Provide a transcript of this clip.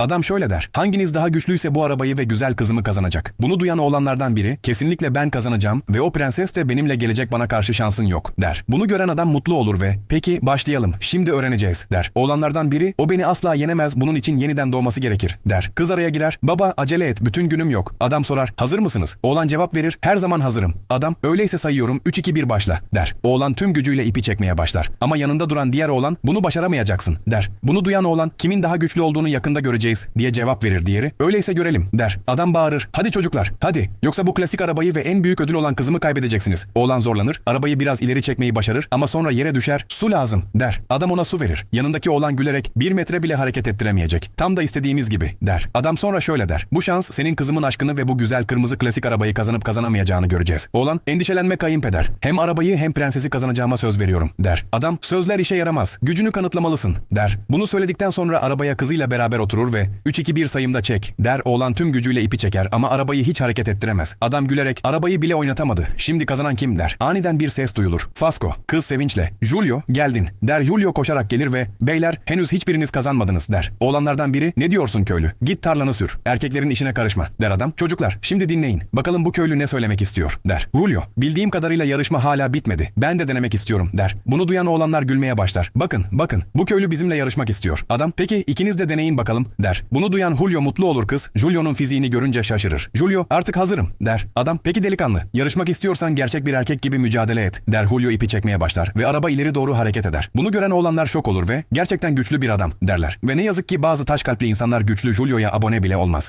Adam şöyle der. Hanginiz daha güçlüyse bu arabayı ve güzel kızımı kazanacak. Bunu duyan oğlanlardan biri kesinlikle ben kazanacağım ve o prenses de benimle gelecek bana karşı şansın yok der. Bunu gören adam mutlu olur ve peki başlayalım şimdi öğreneceğiz der. Oğlanlardan biri o beni asla yenemez bunun için yeniden doğması gerekir der. Kız araya girer baba acele et bütün günüm yok. Adam sorar hazır mısınız? Oğlan cevap verir her zaman hazırım. Adam öyleyse sayıyorum 3-2-1 başla der. Oğlan tüm gücüyle ipi çekmeye başlar. Ama yanında duran diğer oğlan bunu başaramayacaksın der. Bunu duyan oğlan kimin daha güçlü olduğunu yakında göreceğiz diye cevap verir diğeri. Öyleyse görelim der. Adam bağırır hadi çocuklar hadi yoksa bu klasik arabayı ve en büyük ödül olan kızımı kaybedeceksiniz. Oğlan zorlanır arabayı biraz ileri çekmeyi başarır ama sonra yere düşer su lazım der. Adam ona su verir. Yanındaki oğlan gülerek bir metre bile hareket ettiremeyecek. Tam da istediğimiz gibi der. Adam sonra şöyle der. Bu şans senin kızımın aşkını ve bu güzel kırmızı klasik arabayı kazanıp kazanamayacağını göreceğiz. Oğlan endişelenme kayınpeder. Hem arabayı hem prensesi kazanacağıma söz veriyorum der. Adam sözler işe yaramaz. Gücünü kanıtlamalısın der. Bunu söyledikten sonra arabaya kızıyla beraber oturur ve 3-2-1 sayımda çek der. Oğlan tüm gücüyle ipi çeker ama arabayı hiç hareket ettiremez. Adam gülerek arabayı bile oynatamadı. Şimdi kazanan kim der. Aniden bir ses duyulur. Fasco. Kız sevinçle. Julio geldin der. Julio koşarak gelir ve beyler henüz hiçbiriniz kazanmadınız der. Oğlanlardan biri ne diyorsun köylü? Git tarlanı sür. Erkeklerin işine karışma der adam. Çocuklar şimdi dinleyin. Bakalım bu köylü ne söylemek istiyor der. Julio bildiğim kadarıyla yarışma hala bitmedi. Ben de denemek istiyorum der. Bunu duyan oğlanlar gülmeye başlar. Bakın bakın bu köylü bizimle yarışmak istiyor. Adam peki ikiniz de deneyin bakalım der. Bunu duyan Julio mutlu olur kız. Julio'nun fiziğini görünce şaşırır. Julio artık hazırım der. Adam peki delikanlı yarışmak istiyorsan gerçek bir erkek gibi mücadele et der. Julio ipi çekmeye başlar ve araba ileri doğru hareket eder. Bunu gören oğlanlar şok olur ve gerçekten güçlü bir adam derler. Ve ne yazık ki bazı taş kalpli insanlar güçlü Julio'ya abone bile olmaz.